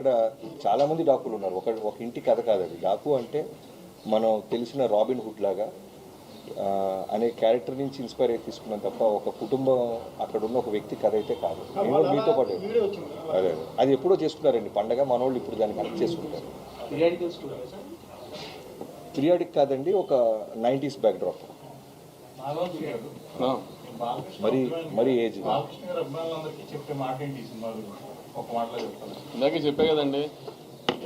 ఇక్కడ చాలా మంది డాకులు ఉన్నారు. ఒక ఒక ఇంటి కథ కాదు అది. డాకు అంటే మనం తెలిసిన రాబిన్ హుడ్ లాగా అనే క్యారెక్టర్ నుంచి ఇన్స్పైర్ అయి తీసుకున్నాం తప్ప ఒక కుటుంబం అక్కడ ఉన్న ఒక వ్యక్తి కథ అయితే కాదు. నేను కూడా మీతో పాటు అదే అదే. ఎప్పుడో చేసుకున్నారండి. పండగ మనోళ్ళు ఇప్పుడు దాన్ని కనెక్ట్ చేసుకుంటారు. పీరియాడిక్ కాదండి ఒక నైంటీస్ బ్యాక్డ్రాప్. మరి మరి ఏజ్? చెప్పే మాట ఏంటి ఒక మాటలో చెప్తాను. ఇందాకే చెప్పే కదండి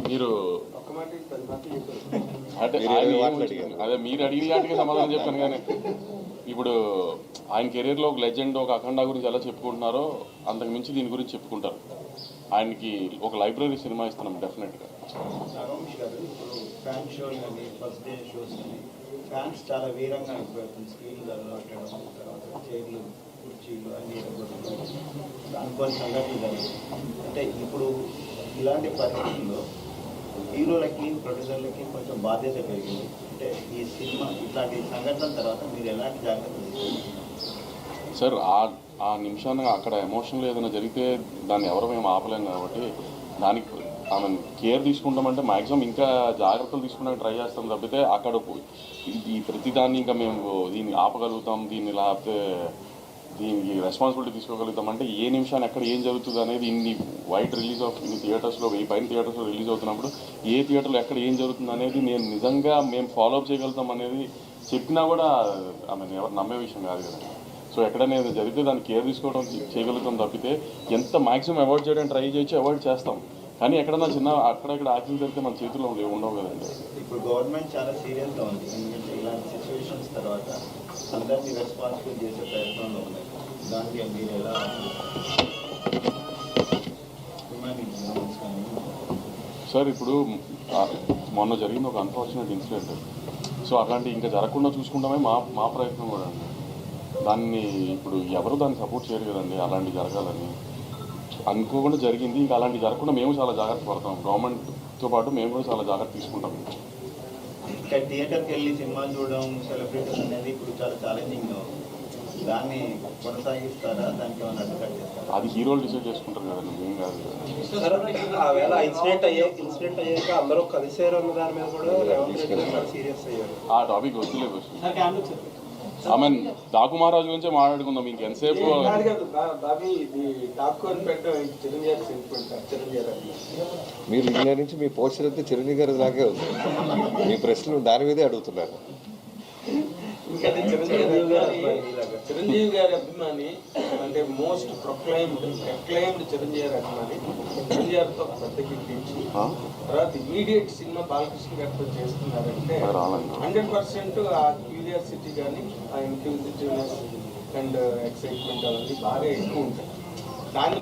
మీరు అంటే. అదే మీరు అడిగిన వాటికి సమాధానం చెప్పాను కానీ ఇప్పుడు ఆయన కెరీర్లో ఒక లెజెండ్ ఒక అఖండ గురించి ఎలా చెప్పుకుంటున్నారో అంతకు మించి దీని గురించి చెప్పుకుంటారు. ఆయనకి ఒక లైబ్రరీ సినిమా ఇస్తున్నాం డెఫినెట్గా రమేష్ గారు ఇప్పుడు ఫ్యాన్ షోలు కానీ ఫస్ట్ డే షోస్ కానీ ఫ్యాన్స్ చాలా వీరంగా అయిపోతుంది స్క్రీన్లు అలవాటడం తర్వాత చైర్లు కుర్చీలు అన్ని అనుకోని సంఘటనలు అంటే ఇప్పుడు ఇలాంటి పరిస్థితుల్లో హీరోలకి ప్రొడ్యూసర్లకి కొంచెం బాధ్యత పెరిగింది. అంటే ఈ సినిమా ఇట్లాంటి సంఘటన తర్వాత మీరు ఎలాంటి జాగ్రత్తలు సార్ ఆ ఆ నిమిషాన అక్కడ ఎమోషన్లు ఏదైనా జరిగితే దాన్ని ఎవరు మేము ఆపలేం కాబట్టి దానికి ఆమె కేర్ తీసుకుంటామంటే మ్యాక్సిమం ఇంకా జాగ్రత్తలు తీసుకున్నాక ట్రై చేస్తాం తప్పితే అక్కడ పోయి- ఈ ప్రతిదాన్ని ఇంకా మేము దీన్ని ఆపగలుగుతాం దీన్ని లేకపోతే దీనికి రెస్పాన్సిబిలిటీ తీసుకోగలుగుతాం అంటే ఏ నిమిషాన్ని ఎక్కడ ఏం జరుగుతుంది అనేది ఇన్ని వైట్ రిలీజ్ ఆఫ్ ఇన్ని థియేటర్స్లో వెయ్యి పైన థియేటర్స్లో రిలీజ్ అవుతున్నప్పుడు ఏ థియేటర్లో ఎక్కడ ఏం జరుగుతుంది అనేది నేను నిజంగా మేము ఫాలో అప్ చేయగలుగుతాం అనేది చెప్పినా కూడా ఐ మీన్ ఎవరు నమ్మే విషయం కాదు కదా. సో ఎక్కడైనా జరిగితే దాన్ని కేర్ తీసుకోవడం చేయగలుగుతాం తప్పితే ఎంత మాక్సిమం అవాయిడ్ చేయడానికి ట్రై చేయొచ్చు అవాయిడ్ చేస్తాం. కానీ ఎక్కడన్నా చిన్న అక్కడక్కడ యాక్సిడెంట్ జరిగితే మన చేతుల్లో లేవు- ఉండవు కదండి. ఇప్పుడు గవర్నమెంట్ చాలా సీరియస్గా ఉంది. ఎందుకంటే ఇలాంటి సిచ్యువేషన్స్ తర్వాత అందరినీ రెస్పాన్సిబుల్ చేసే ప్రయత్నంలో ఉన్నాయి. దానికి మీరు ఎలా సార్ ఇప్పుడు మొన్న జరిగిన ఒక అన్ఫార్చునేట్ ఇన్సిడెంట్ సో అట్లాంటి ఇంకా జరగకుండా చూసుకుంటామే మా మా ప్రయత్నం కూడా. అండి దాన్ని ఇప్పుడు ఎవరు దాన్ని సపోర్ట్ చేయరు కదండి అలాంటి జరగాలని. అనుకోకుండా జరిగింది ఇంకా అలాంటి జరగకుండా మేము చాలా జాగ్రత్త పడతాం. గవర్నమెంట్తో పాటు మేము కూడా చాలా జాగ్రత్త తీసుకుంటాం. ఇంకా థియేటర్కి వెళ్ళి సినిమాలు చూడడం సెలబ్రిటీస్ అనేది ఇప్పుడు చాలా ఛాలెంజింగ్గా ఉంది. దాన్ని కొనసాగిస్తారా? దానికి ఏమైనా అడ్డుకట్ చేస్తారా? అది హీరోలు డిసైడ్ చేసుకుంటారు కదండి మేము కాదు కదా ఆ వేళ ఇన్సిడెంట్ అయ్యే ఇన్సిడెంట్ అయ్యాక అందరూ కలిసారు అన్న దాని మీద కూడా రేవంత్ రెడ్డి గారు చాలా సీరియస్ అయ్యారు. ఆ టాపిక్ వద్దులేదు ఐ మీన్ డాకు మహారాజు గురించే మాట్లాడుకుందాం చిరంజీవి గారు మీరు ఇండియా నుంచి మీ పోస్టర్ అయితే చిరంజీవి గారి లాగే ఉంది. మీ ప్రశ్నలు దాని మీదే అడుగుతున్నారు. చిరంజీవి గారి అభిమాని ఇలాగా. చిరంజీవి గారి అభిమాని అంటే మోస్ట్ ప్రొక్లైమ్డ్ ప్రొక్లైమ్డ్ చిరంజీవి గారి అభిమాని చిరంజీవి గారితో ఆ? తర్వాత ఇమీడియట్ సినిమా బాలకృష్ణ గారితో చేస్తున్నారంటే హండ్రెడ్ పర్సెంట్ ఆ క్యూరియాసిటీ కానీ ఆ ఇంక్యూజిటివ్నెస్ అండ్ ఎక్సైట్మెంట్ అవన్నీ బాగా ఎక్కువ ఉంటాయి దాన్ని